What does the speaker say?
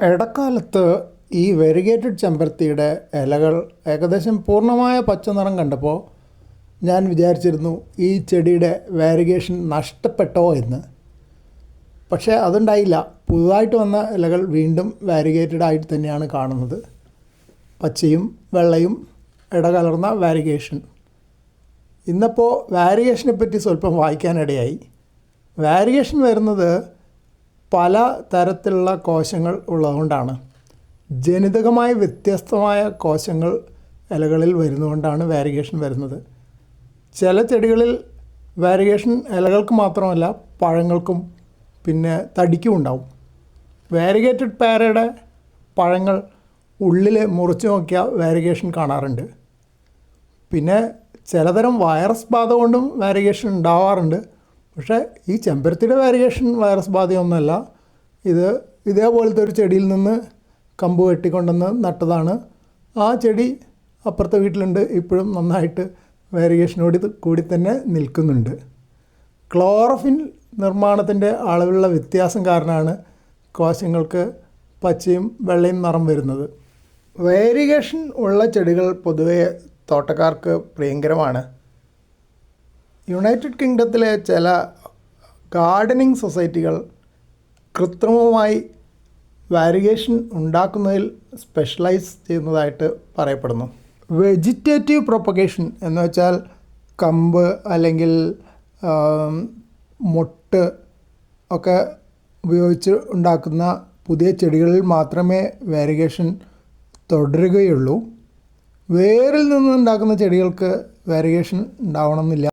ഇടക്കാലത്ത് ഈ വെരിഗേറ്റഡ് ചെമ്പരത്തിയുടെ ഇലകൾ ഏകദേശം പൂർണമായ പച്ച നിറം കണ്ടപ്പോൾ ഞാൻ വിചാരിച്ചിരുന്നു ഈ ചെടിയുടെ വാരിഗേഷൻ നഷ്ടപ്പെട്ടോ എന്ന്. പക്ഷേ അതുണ്ടായില്ല. പുതുതായിട്ട് വന്ന ഇലകൾ വീണ്ടും വാരിഗേറ്റഡ് ആയിട്ട് തന്നെയാണ് കാണുന്നത്. പച്ചയും വെള്ളയും ഇടകലർന്ന വാരിഗേഷൻ. ഇന്നിപ്പോൾ വാരിഗേഷനെ പറ്റി സ്വല്പം വായിക്കാനിടയായി. വാരിഗേഷൻ വരുന്നത് പല തരത്തിലുള്ള കോശങ്ങൾ ഉള്ളതുകൊണ്ടാണ്. ജനിതകമായി വ്യത്യസ്തമായ കോശങ്ങൾ ഇലകളിൽ വരുന്നതുകൊണ്ടാണ് വാരിഗേഷൻ വരുന്നത്. ചില ചെടികളിൽ വാരിഗേഷൻ ഇലകൾക്ക് മാത്രമല്ല പഴങ്ങൾക്കും പിന്നെ തടിക്കും ഉണ്ടാവും. വാരിഗേറ്റഡ് പാരയുടെ പഴങ്ങൾ ഉള്ളിൽ മുറിച്ച് നോക്കിയാൽ വാരിഗേഷൻ കാണാറുണ്ട്. പിന്നെ ചിലതരം വൈറസ് ബാധ കൊണ്ടും വാരിഗേഷൻ ഉണ്ടാവാറുണ്ട്. പക്ഷേ ഈ ചെമ്പരത്തിയുടെ വേരിയേഷൻ വൈറസ് ബാധയൊന്നുമല്ല. ഇത് ഇതേപോലത്തെ ഒരു ചെടിയിൽ നിന്ന് കമ്പ് വെട്ടിക്കൊണ്ടെന്ന് നട്ടതാണ്. ആ ചെടി അപ്പുറത്തെ വീട്ടിലുണ്ട്. ഇപ്പോഴും നന്നായിട്ട് വേരിയേഷനോട് കൂടി തന്നെ നിൽക്കുന്നുണ്ട്. ക്ലോറഫിൻ നിർമ്മാണത്തിന്റെ അളവിലുള്ള വ്യത്യാസം കാരണമാണ് കോശങ്ങൾക്ക് പച്ചയും വെള്ളയും നിറം വരുന്നത്. വേരിയേഷൻ ഉള്ള ചെടികൾ പൊതുവേ തോട്ടക്കാർക്ക് പ്രിയങ്കരമാണ്. യുണൈറ്റഡ് കിങ്ഡത്തിലെ ചില ഗാർഡനിങ് സൊസൈറ്റികൾ കൃത്രിമമായി വാരിഗേഷൻ ഉണ്ടാക്കുന്നതിൽ സ്പെഷ്യലൈസ് ചെയ്യുന്നതായിട്ട് പറയപ്പെടുന്നു. വെജിറ്റേറ്റീവ് പ്രൊപ്പഗേഷൻ എന്ന് വെച്ചാൽ കമ്പ് അല്ലെങ്കിൽ മൊട്ട് ഒക്കെ ഉപയോഗിച്ച് ഉണ്ടാക്കുന്ന പുതിയ ചെടികളിൽ മാത്രമേ വാരിഗേഷൻ തുടരുകയുള്ളൂ. വേരിൽ നിന്നുണ്ടാക്കുന്ന ചെടികൾക്ക് വാരിഗേഷൻ ഉണ്ടാവണമെന്നില്ല.